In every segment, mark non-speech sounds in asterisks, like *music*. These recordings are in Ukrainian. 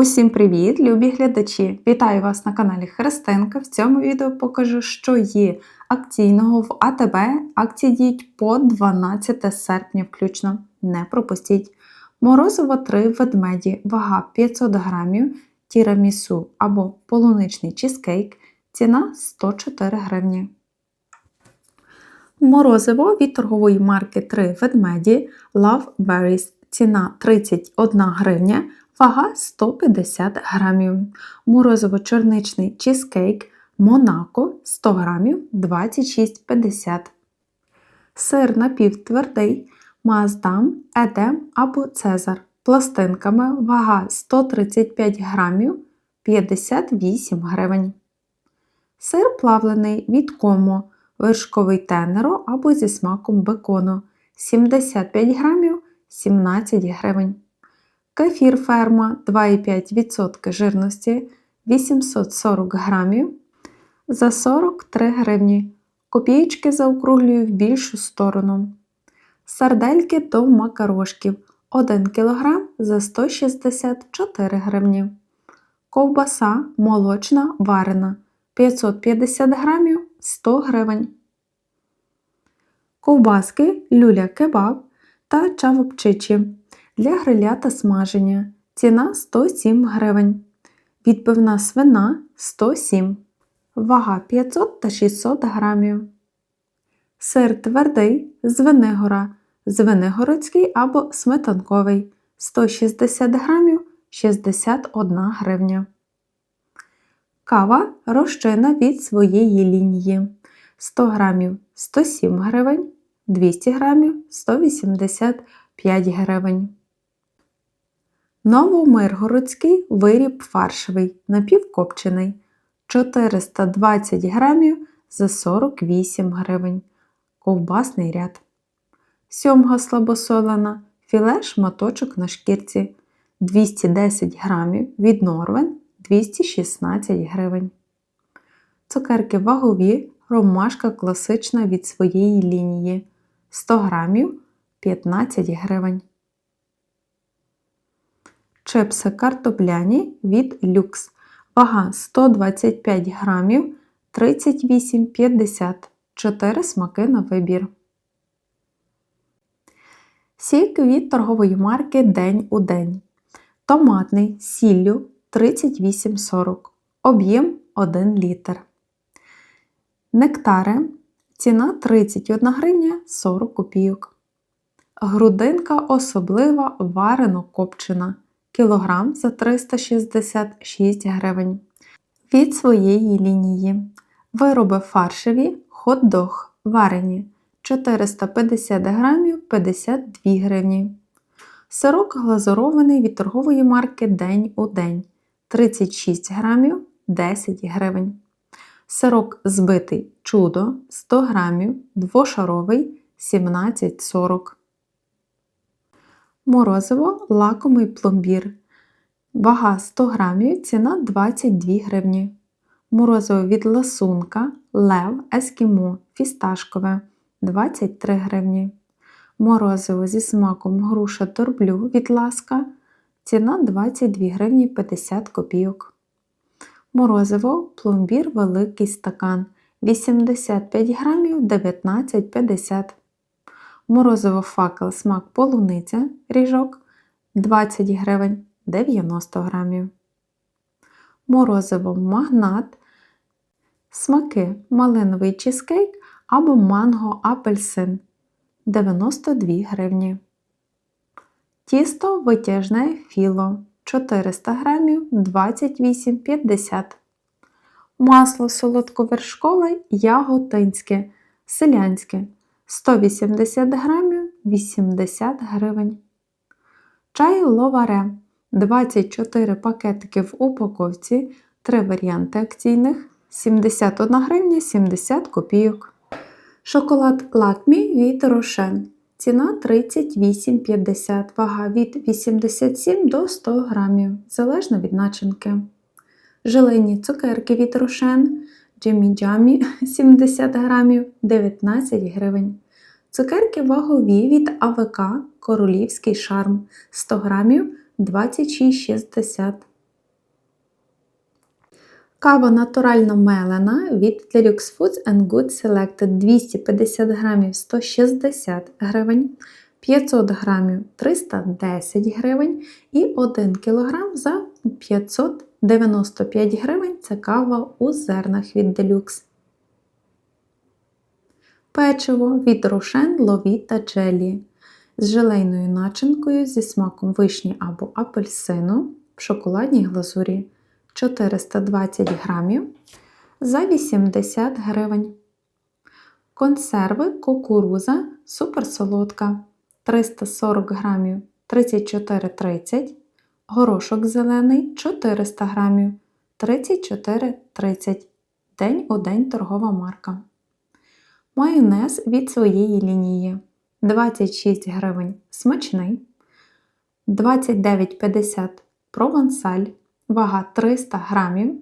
Усім привіт, любі глядачі! Вітаю вас на каналі Христинка. В цьому відео покажу, що є акційного в АТБ. Акції діють по 12 серпня включно. Не пропустіть. Морозиво 3 ведмеді, вага 500 грамів, тірамісу або полуничний чизкейк, ціна 104 гривні. Морозиво від торгової марки 3 ведмеді Love Berries, ціна 31 гривня, вага 150 грамів. Морозиво чорничний чизкейк Монако 100 грамів 26,50. Сир напівтвердий Маасдам, Едем або Цезар пластинками вага 135 грамів 58 гривень. Сир плавлений від комо вершковий тенеро або зі смаком бекону 75 грамів 17 гривень. Кефір ферма 2,5% жирності 840 грамів за 43 гривні. Копієчки заокруглюю в більшу сторону. Сардельки до макарошків 1 кг за 164 гривні. Ковбаса молочна варена 550 грамів 100 гривень. Ковбаски люля кебаб та чавопчичі для гриля та смаження. Ціна 107 гривень. Відбивна свина 107 Вага 500 та 600 грамів. Сир твердий з Звенигора, Звенигородський або сметанковий 160 грамів 61 гривня. Кава розчина від своєї лінії 100 грамів 107 гривень, 200 грамів 185 гривень. Новомиргородський виріб фаршевий напівкопчений 420 грамів за 48 гривень. Ковбасний ряд. Сьомга слабосолена філе шматочок на шкірці 210 грамів від Норвен 216 гривень. Цукерки вагові ромашка класична від своєї лінії 100 грамів 15 гривень. Чипси картопляні від люкс. Вага 125 грамів 38,50 4 смаки на вибір. Сік від торгової марки День у день. Томатний сіллю 38,40. Об'єм 1 літр. Нектари. Ціна 31 гривня 40 копійок. Грудинка особлива варено копчена. Кілограм за 366 гривень. Від своєї лінії. Вироби фаршеві хот-дог варені 450 грамів 52 гривні. Сирок глазурований від торгової марки День у день 36 грамів 10 гривень. Сирок збитий чудо 100 грамів, двошаровий 17,40 Морозиво лакомий пломбір. Вага 100 грамів, ціна 22 гривні. Морозиво від ласунка, лев, ескімо, фісташкове 23 гривні. Морозиво зі смаком груша торблю від ласка. Ціна 22 гривні 50 копійок. Морозиво пломбір великий стакан 85 грамів 19,50 Морозиво факел смак полуниця ріжок 20 гривень 90 грамів. Морозиво магнат. Смаки малиновий чизкейк або манго апельсин 92 гривні. Тісто витяжне філо 400 грамів 28,50 Масло солодковершкове яготинське, селянське 180 грамів 80 гривень. Чай ловаре 24 пакетики в упаковці, 3 варіанти акційних 71 гривня 70 копійок. Шоколад лакмі від Рошен. Ціна 38,50, вага від 87 до 100 грамів, залежно від начинки. Желейні цукерки від Рошен Джемі Джамі 70 *laughs* грамів 19 гривень. Цукерки вагові від АВК Королівський шарм 100 грамів 26,60 Кава натурально мелена від Deluxe Foods and Good Selected 250 грамів 160 гривень, 500 грамів 310 гривень. І 1 кг за 595 гривень це кава у зернах від Deluxe. Печиво від Рошен Лові та Джелі з желейною начинкою зі смаком вишні або апельсину в шоколадній глазурі 420 грамів за 80 гривень. Консерви кукуруза суперсолодка 340 грамів 34,30 Горошок зелений 400 грамів. 34,30 День у день торгова марка. Майонез від своєї лінії. 26 гривень смачний, 29,50 провансаль, вага 300 грамів.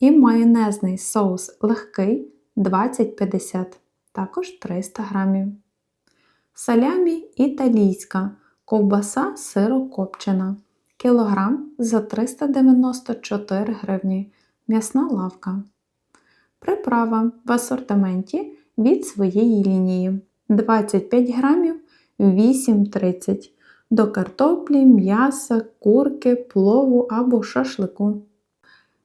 І майонезний соус легкий 20,50, також 300 грамів. Салямі італійська, ковбаса сирокопчена, кілограм за 394 гривні, м'ясна лавка. Приправа в асортименті від своєї лінії 25 грамів 8,30 до картоплі, м'яса, курки, плову або шашлику.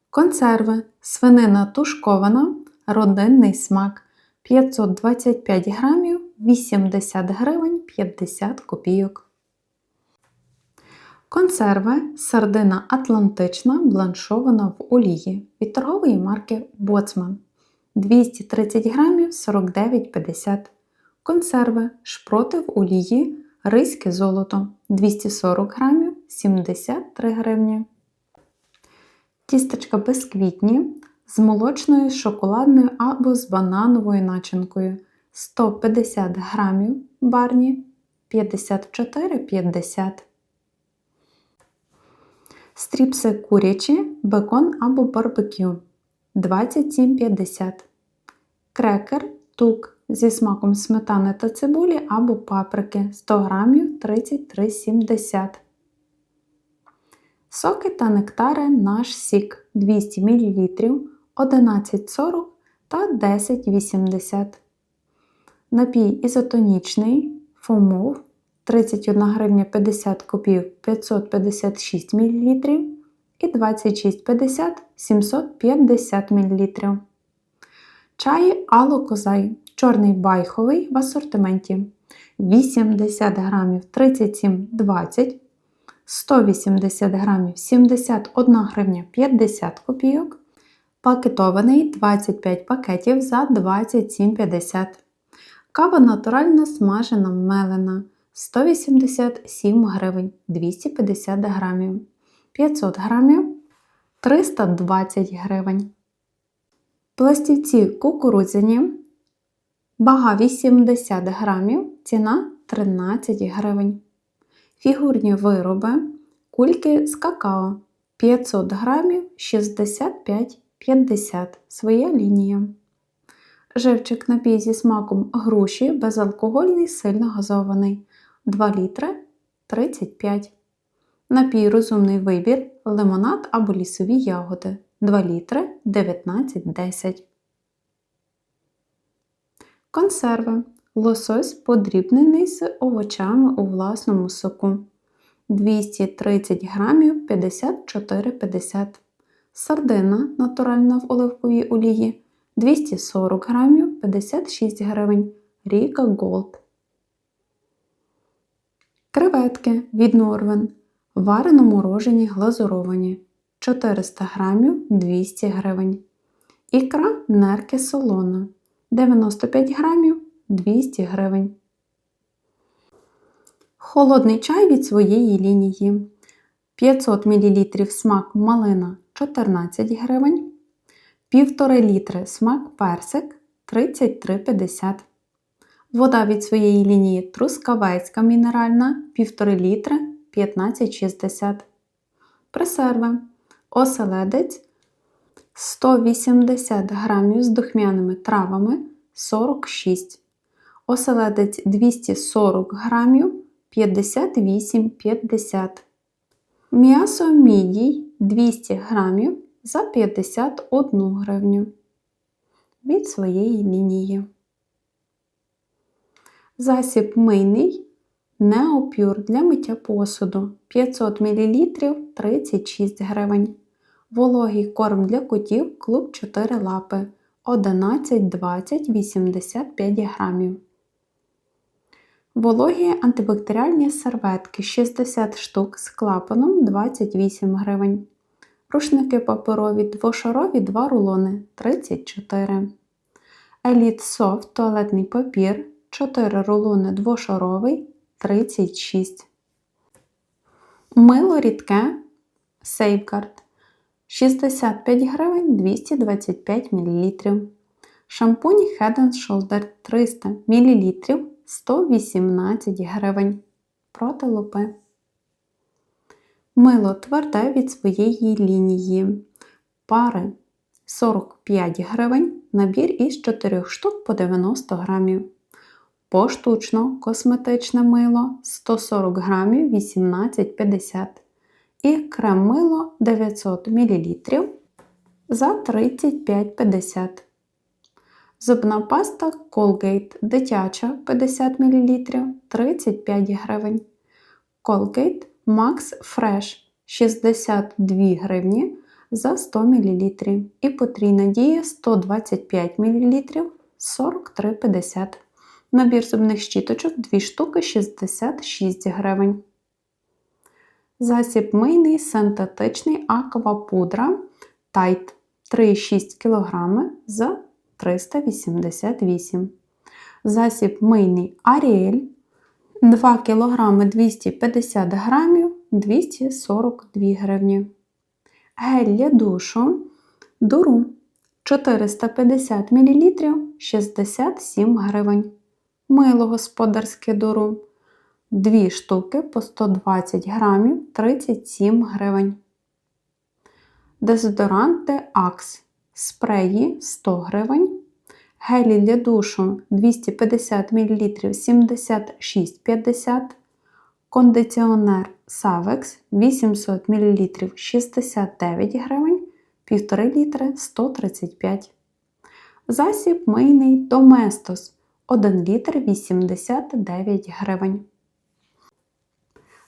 Консерви свинина тушкована, родинний смак 525 грамів 80 гривень 50 копійок. Консерви сардина атлантична бланшована в олії від торгової марки Боцман. 230 грамів 49,50 Консерви шпроти в олії ризьке золото. 240 грамів 73 гривні. Тістечка безквітні з молочною, шоколадною або з банановою начинкою. 150 грамів барні 54,50 Стріпси курячі, бекон або барбекю. 27,50 Крекер тук зі смаком сметани та цибулі або паприки. 100 грамів 33,70 Соки та нектари наш сік. 200 мл 11,40 та 10,80 Напій ізотонічний фомов 31 гривня 50 копійок 556 мл і 26,50 750 мл. Чай Алокозай чорний байховий в асортименті 80 грамів 37,20 180 грамів 71 гривня 50 копійок. Пакетований 25 пакетів за 27,50 Кава натуральна смажена мелена 187 гривень 250 грамів. 500 грамів 320 гривень. Пластівці кукурудзяні. Вага 80 грамів, ціна 13 гривень. Фігурні вироби. Кульки з какао 500 грамів 65,50 своя лінія. Живчик напій зі смаком груші безалкогольний сильно газований 2 літри 35 Напій розумний вибір, лимонад або лісові ягоди 2 літри 19,10 Консерви. Лосось подрібнений з овочами у власному соку 230 грамів 54,50 Сардина натуральна в оливковій олії 240 грамів 56 гривень. Ріка Голд. Креветки від Норвен. Варено морожені глазуровані 400 грамів 200 гривень. Ікра нерки солона 95 грамів 200 гривень. Холодний чай від своєї лінії 500 мл смак малина 14 гривень. 1,5 літри смак персик 33,50 Вода від своєї лінії трускавецька мінеральна 1,5 літри 15,60 Пресерви. Оселедець 180 грамів з духмяними травами 46 Оселедець 240 грамів 58,50 М'ясо мідій 200 грамів за 51 гривню від своєї лінії. Засіб мийний Неопюр для миття посуду 500 мл 36 гривень. Вологий корм для котів клуб 4 лапи 11, 20, 85 грамів. Вологі антибактеріальні серветки 60 штук з клапаном 28 гривень. Рушники паперові двошарові 2 рулони 34. Еліт Софт туалетний папір 4 рулони двошаровий 36. Мило рідке Safeguard 65 гривень 225 мл. Шампунь Head Shoulder 300 мл 118 гривень. Проти лупи. Мило тверде від своєї лінії. Пари 45 гривень. Набір із 4 штук по 90 грамів. Поштучно косметичне мило 140 грамів 18,50 і крем мило 900 мл за 35,50. Зубна паста Colgate дитяча 50 мл 35 гривень. Colgate Max Fresh 62 гривні за 100 мл. І потрійна дія 125 мл 43,50 Набір зубних щіточок 2 штуки 66 гривень. Засіб мийний синтетичний аквапудра Tide 3,6 кг за 388 Засіб мийний Ariel 2 кг 250 г 242 гривні. Гель для душу Дуру 450 мл 67 гривень. Мило господарське дуру. 2 штуки по 120 грамів 37 гривень. Дезодоранти Axe спреї 100 гривень. Гелі для душу 250 мл 76,50 Кондиціонер Savex 800 мл 69 гривень, 1,5 літри 135 Засіб мийний Domestos 1 літр 89 гривень.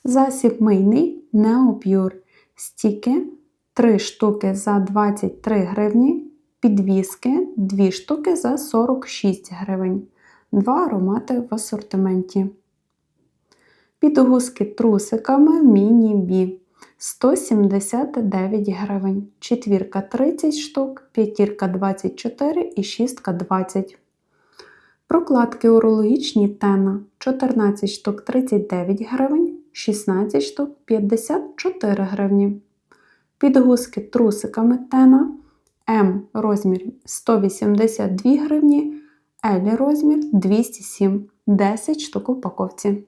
Засіб мийний Neopure стіки 3 штуки за 23 гривні, підвіски 2 штуки за 46 гривень. Два аромати в асортименті. Підгузки трусиками міні-бі 179 гривень. Четвірка 30 штук, п'ятірка 24 і шістка 20 Прокладки урологічні тена 14 штук 39 гривень, 16 штук 54 гривні. Підгузки трусиками тена М розмір 182 гривні, L розмір 207 10 штук упаковці.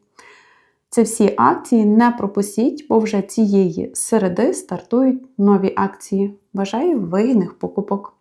Це всі акції не пропустіть, бо вже цієї середи стартують нові акції. Бажаю вигідних покупок!